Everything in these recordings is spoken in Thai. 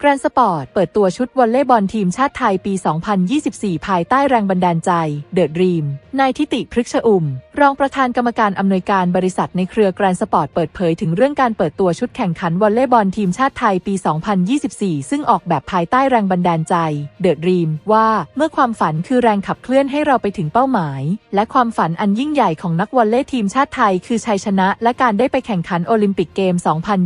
แกรนสปอร์ตเปิดตัวชุดวอลเลย์บอลทีมชาติไทยปี 2024 ภายใต้แรงบันดาลใจ เดอะดรีม นายทิติพฤกษอุ่ม รองประธานกรรมการอำนวยการบริษัทในเครือแกรนสปอร์ตเปิดเผยถึงเรื่องการเปิดตัวชุดแข่งขันวอลเลย์บอลทีมชาติไทยปี 2024 ซึ่งออกแบบภายใต้แรงบันดาลใจ เดอะดรีมว่าเมื่อความฝันคือแรงขับเคลื่อนให้เราไปถึงเป้าหมาย และความฝันอันยิ่งใหญ่ของนักวอลเลย์ทีมชาติไทย คือชัยชนะ และการได้ไปแข่งขันโอลิมปิกเกม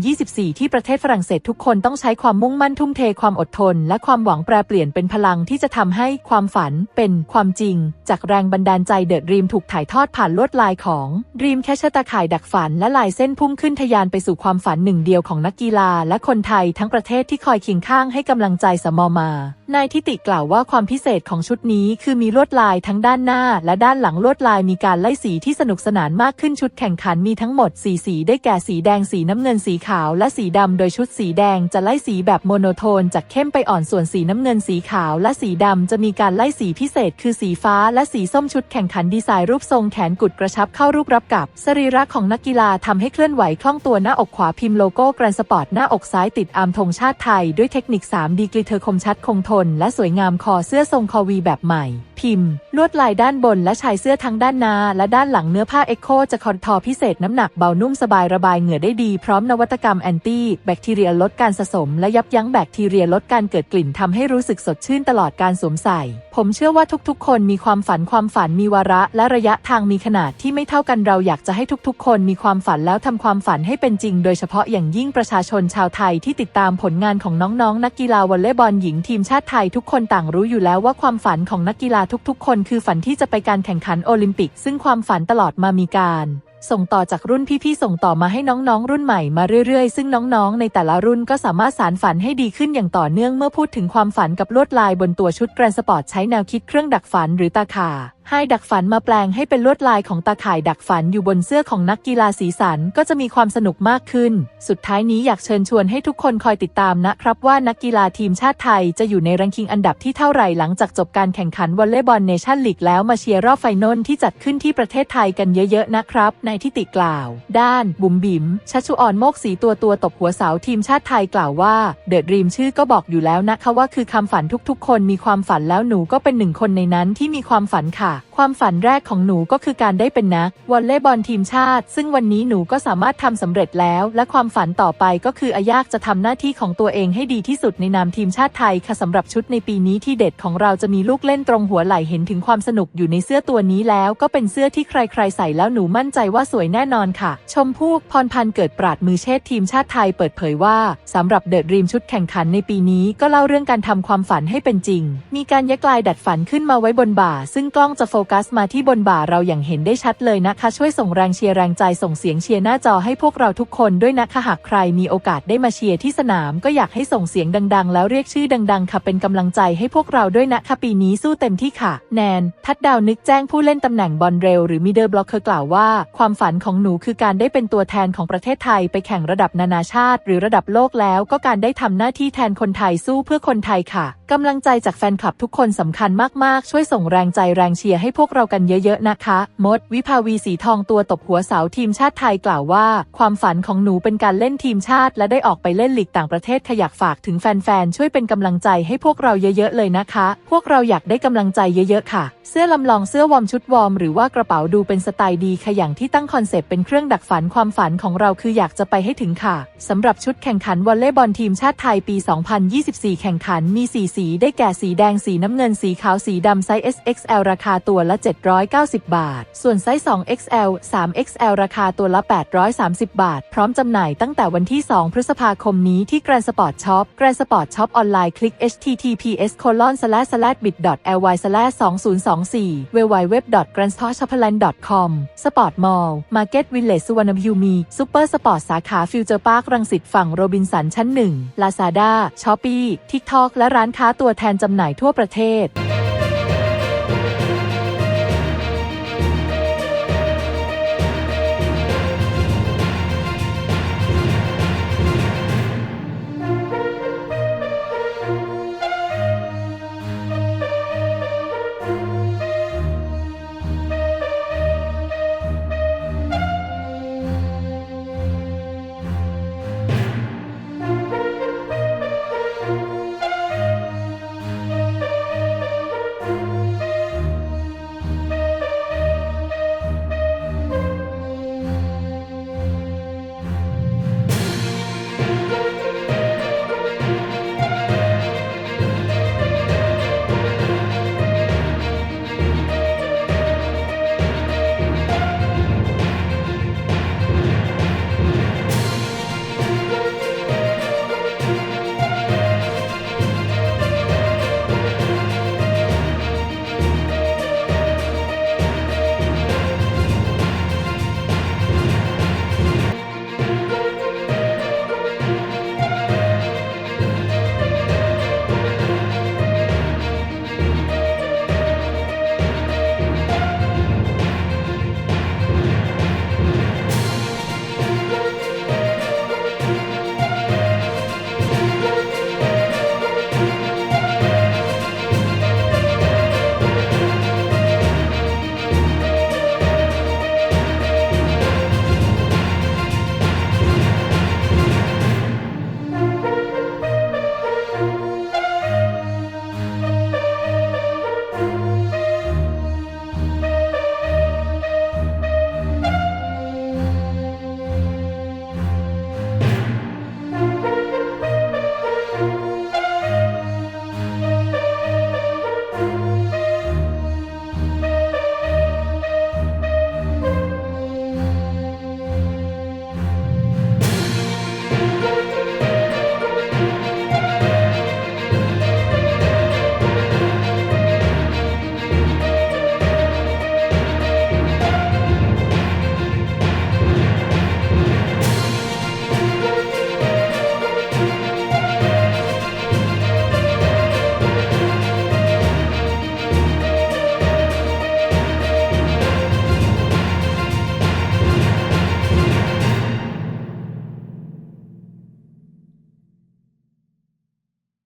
2024 ที่ประเทศฝรั่งเศสทุกคนต้องใช้ความมุ่งมั่นทุ่มเทความอดทน และความหวังแปรเปลี่ยนเป็นพลังที่จะทำให้ความฝันเป็นความจริง จากแรงบันดาลใจเดอะดรีมถูกถ่ายทอดผ่านลวดลายของดรีมแคชตาข่ายดักฝันและลายเส้นพุ่งขึ้นทะยานไปสู่ความฝันหนึ่งเดียวของนักกีฬาและคนไทยทั้งประเทศที่คอยเคียงข้างให้กำลังใจสมอมานายทิติกล่าวว่าความพิเศษของชุดนี้คือมีลวดลายทั้งด้านหน้า และด้านหลังลวดลายมีการไล่สีที่สนุกสนานมากขึ้นชุดแข่งขันมีทั้งหมดสีสีได้แก่สีแดงสีน้ำเงินสีขาวและสีดำ โดยชุดสีแดงจะไล่สีแบบโมโนโทน จากเข้มไปอ่อนส่วนสีน้ำเงินสีขาวและสีดำจะมีการไล่สีพิเศษ คือสีฟ้าและสีส้มชุดแข่งขันดีไซน์รูปทรงแขนกุดกระชับเข้ารูปรับกับ สรีระของนักกีฬาทำให้เคลื่อนไหวคล่องตัวหน้าอกขวาพิมพ์โลโก้แกรนสปอร์ตหน้าอกซ้ายติดอาร์มธงชาติไทย ด้วยเทคนิค 3 ดีกรีเธอคมชัดคงทน และสวยงามคอเสื้อทรงคอวีแบบใหม่ พิมพ์ ลวดลายด้านบนและชายเสื้อทั้งด้านหน้า และด้านหลังเนื้อผ้าเอ็กโคจะคอนทอพิเศษน้ำหนักเบานุ่มสบายระบายเหงื่อได้ดีพร้อมนวัตกรรมแอนตี้แบคทีเรียลดการสะสม และยับยั้งแบคทีเรียลดการเกิดกลิ่นทำให้รู้สึกสดชื่นตลอดการสวมใส่ ผมเชื่อว่าทุกๆ คนมีความฝันความฝันมีวาระและระยะทางมีขนาดที่ไม่เท่ากันเราอยากจะให้ทุกๆ คนมีความฝันแล้วทำความฝันให้เป็นจริง โดยเฉพาะอย่างยิ่งประชาชนชาวไทยที่ติดตามผลงานของน้องๆ นักกีฬาวอลเลย์บอลหญิงทีมชาติไทยทุกคนต่างรู้อยู่แล้วว่าความฝันของนักกีฬาทุกๆ คน คือฝันที่จะไปการแข่งขันโอลิมปิก ซึ่งความฝันตลอดมามีการส่งต่อจากรุ่นพี่ๆ ส่งต่อมาให้น้องๆ รุ่นใหม่มาเรื่อยๆ ซึ่งน้องๆ ในแต่ละรุ่นก็สามารถสารฝันให้ดีขึ้นอย่างต่อเนื่องเมื่อพูดถึงความฝันกับลวดลายบนตัวชุดแกรนสปอร์ตใช้แนวคิดเครื่องดักฝันหรือตาข่าให้ดักฝันมาแปลงให้เป็นลวดลายของตาข่ายดักฝันอยู่บนเสื้อของนักกีฬาสีสันก็จะมีความสนุกมากขึ้น สุดท้ายนี้อยากเชิญชวนให้ทุกคนคอยติดตามนะครับว่านักกีฬาทีมชาติไทยจะอยู่ในรังคิงอันดับที่เท่าไหร่หลังจากจบการแข่งขันวอลเลย์บอลเนชั่นลีกแล้วมาเชียร์รอบไฟนอลที่จัดขึ้นที่ประเทศไทยกันเยอะๆนะครับ ในที่ติกล่าว ด้าน บุ๋มบิ๋มชัชชุออนโมกสีตัวตัวตบหัวเสาทีมชาติไทยกล่าวว่าเดอะดรีมชื่อก็บอกอยู่แล้วนะคะว่าคือคำฝันทุกๆ คนมีความฝันแล้วหนูก็เป็นหนึ่งคนในนั้นที่มีความฝันค่ะความฝันแรกของหนูก็คือการได้เป็นนักวอลเลย์บอลทีมชาติ ซึ่งวันนี้หนูก็สามารถทำสำเร็จแล้ว และความฝันต่อไปก็คืออายากจะทำหน้าที่ของตัวเองให้ดีที่สุดในนามทีมชาติไทยค่ะสำหรับชุดในปีนี้ที่เด็ดของเราจะมีลูกเล่นตรงหัวไหล่เห็นถึงความสนุกอยู่ในเสื้อตัวนี้แล้ว ก็เป็นเสื้อที่ใครๆใส่แล้วหนูมั่นใจว่าสวยแน่นอนค่ะ ชมพู่พรพันธ์เกิดปราดมือเชษทีมชาติไทยเปิดเผยว่าสำหรับเดอะดรีมชุดแข่งขันในปีนี้ก็เล่าเรื่องการทำความฝันให้เป็นจริง มีการยักลายดัดฝันขึ้นมาไว้บนบ่า ซึ่งกล้องจะจะโฟกัสมาที่บนบ่าเราอย่างเห็นได้ชัดเลยนะคะ ช่วยส่งแรงเชียร์แรงใจส่งเสียงเชียร์หน้าจอให้พวกเราทุกคนด้วยนะคะหากใครมีโอกาสได้มาเชียร์ที่สนาม ก็อยากให้ส่งเสียงดัง ๆ แล้วเรียกชื่อดัง ๆ ค่ะเป็นกำลังใจให้พวกเราด้วยนะคะปีนี้สู้เต็มที่ค่ะ แนน ทัดดาวนึกแจ้งผู้เล่นตำแหน่งบอลเร็วหรือมิเดอร์บล็อกเคอกล่าวว่า ความฝันของหนูคือการได้เป็นตัวแทนของประเทศไทย ไปแข่งระดับนานาชาติ หรือระดับโลกแล้ว ก็การได้ทำหน้าที่แทนคนไทยสู้เพื่อคนไทยค่ะกำลังใจจากแฟนคลับทุกคนสำคัญมากๆ ช่วยส่งแรงใจแรงเชียร์ให้พวกเรากันเยอะๆนะคะ มด วิภาวีสีทองตัวตบหัวสาวทีมชาติไทยกล่าวว่า ความฝันของหนูเป็นการเล่นทีมชาติ และได้ออกไปเล่นลีกต่างประเทศขยากฝากถึงแฟนๆ ช่วยเป็นกำลังใจให้พวกเราเยอะๆเลยนะคะ พวกเราอยากได้กำลังใจเยอะๆค่ะ เสื้อลำลองเสื้อวอร์มชุดวอร์มหรือว่ากระเป๋าดูเป็นสไตล์ดีขย่างที่ตั้งคอนเซปต์เป็นเครื่องดักฝันความฝันของเราคืออยากจะไปให้ถึงค่ะสำหรับชุดแข่งขันวอลเลย์บอลทีมชาติไทยปี 2024 แข่งขันมีสีสีได้แก่สีแดงสีน้ำเงินสีขาวสีดำไซส์ SXL ราคาตัวละ 790 บาท ส่วนไซส์ 2XL 3XL ราคาตัวละ 830 บาท พร้อมจำหน่ายตั้งแต่วันที่ 2 พฤษภาคมนี้ที่แกรนสปอร์ตช็อปแกรนสปอร์ตช็อปออนไลน์คลิก https colon slash slash bit ly slash 2024 www grand s p o r t s h o p l a n d com Sport Mall Market Village สุวรรณภูมิซูเปอร์สปอร์ตสาขาฟิวเจอร์พาร์ครังสิตฝั่งโรบินสันชั้น 1 Lazada Shopee TikTok และร้านค้าตัวแทนจำหน่ายทั่วประเทศ